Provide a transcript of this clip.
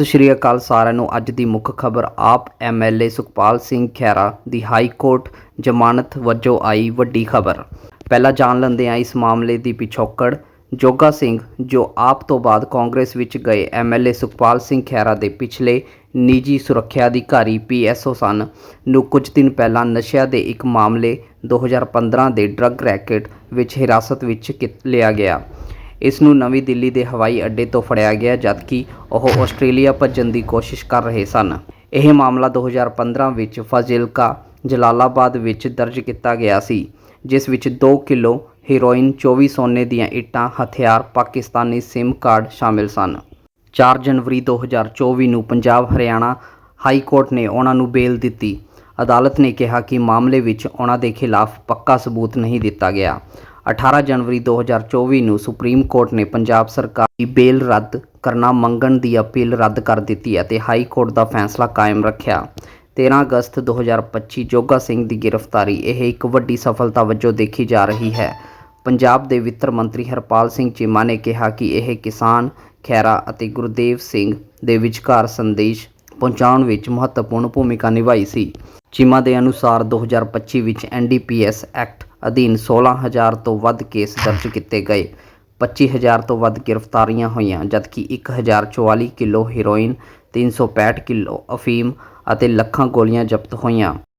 ਸਤਿ ਸ਼੍ਰੀ ਅਕਾਲ ਸਾਰਿਆਂ ਨੂੰ। ਅੱਜ ਦੀ ਮੁੱਖ ਖਬਰ, ਆਪ ਐਮਐਲਏ ਸੁਖਪਾਲ ਸਿੰਘ ਖਹਿਰਾ ਦੀ ਹਾਈ ਕੋਰਟ ਜ਼ਮਾਨਤ ਵਜੋਂ ਆਈ ਵੱਡੀ ਖਬਰ। ਪਹਿਲਾਂ ਜਾਣ ਲੈਂਦੇ ਹਾਂ ਇਸ ਮਾਮਲੇ ਦੀ ਪਿਛੋਕੜ। ਜੋਗਾ ਸਿੰਘ, ਜੋ ਆਪ ਤੋਂ ਬਾਅਦ ਕਾਂਗਰਸ ਵਿੱਚ ਗਏ ਐਮਐਲਏ ਸੁਖਪਾਲ ਸਿੰਘ ਖਹਿਰਾ ਦੇ ਪਿਛਲੇ ਨਿੱਜੀ ਸੁਰੱਖਿਆ ਅਧਿਕਾਰੀ ਪੀਐਸਓ ਸਨ, ਨੂੰ ਕੁਝ ਦਿਨ ਪਹਿਲਾਂ ਨਸ਼ਿਆਂ ਦੇ ਇੱਕ ਮਾਮਲੇ 2015 ਦੇ ਡਰੱਗ ਰੈਕੇਟ ਵਿੱਚ ਹਿਰਾਸਤ ਵਿੱਚ ਕੀਤ- ਲਿਆ ਗਿਆ। ਇਸ ਨੂੰ ਨਵੀਂ ਦਿੱਲੀ ਦੇ ਹਵਾਈ ਅੱਡੇ ਤੋਂ ਫੜਿਆ ਗਿਆ, ਜਦਕਿ ਉਹ ਆਸਟ੍ਰੇਲੀਆ ਭੱਜਣ ਦੀ ਕੋਸ਼ਿਸ਼ ਕਰ ਰਹੇ ਸਨ। ਇਹ ਮਾਮਲਾ 2015 ਵਿੱਚ ਫਾਜ਼ਿਲਕਾ, ਜਲਾਲਾਬਾਦ ਵਿੱਚ ਦਰਜ ਕੀਤਾ ਗਿਆ ਸੀ, ਜਿਸ ਵਿੱਚ 2 ਕਿਲੋ ਹੀਰੋਇਨ 24 ਸੋਨੇ ਦੀਆਂ ਇੱਟਾਂ, ਹਥਿਆਰ, ਪਾਕਿਸਤਾਨੀ ਸਿਮ ਕਾਰਡ ਸ਼ਾਮਿਲ ਸਨ। 4 ਜਨਵਰੀ 2024 ਨੂੰ ਪੰਜਾਬ ਹਰਿਆਣਾ ਹਾਈ ਕੋਰਟ ਨੇ ਉਹਨਾਂ ਨੂੰ ਬੇਲ ਦਿੱਤੀ। ਅਦਾਲਤ ਨੇ ਕਿਹਾ ਕਿ ਮਾਮਲੇ ਵਿੱਚ ਉਹਨਾਂ ਦੇ ਖਿਲਾਫ ਪੱਕਾ ਸਬੂਤ ਨਹੀਂ ਦਿੱਤਾ ਗਿਆ। 18 ਜਨਵਰੀ 2024 ਨੂੰ ਸੁਪਰੀਮ ਕੋਰਟ ਨੇ ਪੰਜਾਬ ਸਰਕਾਰ ਦੀ ਬੇਲ ਰੱਦ ਕਰਨਾ ਮੰਗਣ ਦੀ ਅਪੀਲ ਰੱਦ ਕਰ ਦਿੱਤੀ ਅਤੇ ਹਾਈ ਕੋਰਟ ਦਾ ਫੈਸਲਾ ਕਾਇਮ ਰੱਖਿਆ। 13 ਅਗਸਤ 2025 ਜੋਗਾ ਸਿੰਘ ਦੀ ਗ੍ਰਿਫਤਾਰੀ, ਇਹ ਇੱਕ ਵੱਡੀ ਸਫਲਤਾ ਵਜੋਂ ਦੇਖੀ ਜਾ ਰਹੀ ਹੈ। ਪੰਜਾਬ ਦੇ ਵਿੱਤ ਮੰਤਰੀ ਹਰਪਾਲ ਸਿੰਘ ਚੀਮਾ ਨੇ ਕਿਹਾ ਕਿ ਇਹ ਕਿਸਾਨ ਖੈਰਾ ਅਤੇ ਗੁਰਦੇਵ ਸਿੰਘ ਦੇ ਵਿਚਕਾਰ ਸੰਦੇਸ਼ ਪਹੁੰਚਾਉਣ ਵਿੱਚ ਮਹੱਤਵਪੂਰਨ ਭੂਮਿਕਾ ਨਿਭਾਈ ਸੀ। ਚੀਮਾ ਦੇ ਅਨੁਸਾਰ 2025 ਵਿੱਚ ਐਨਡੀਪੀਐਸ ਐਕਟ ਅਧੀਨ 16000 ਤੋਂ ਵੱਧ ਕੇਸ ਦਰਜ ਕੀਤੇ ਗਏ। 25000 ਤੋਂ ਵੱਧ ਗ੍ਰਿਫਤਾਰੀਆਂ ਹੋਈਆਂ, ਜਦਕਿ 1044 ਕਿਲੋ ਹੈਰੋਇਨ 365 ਕਿਲੋ ਅਫੀਮ ਅਤੇ ਲੱਖਾਂ ਗੋਲੀਆਂ ਜ਼ਬਤ ਹੋਈਆਂ।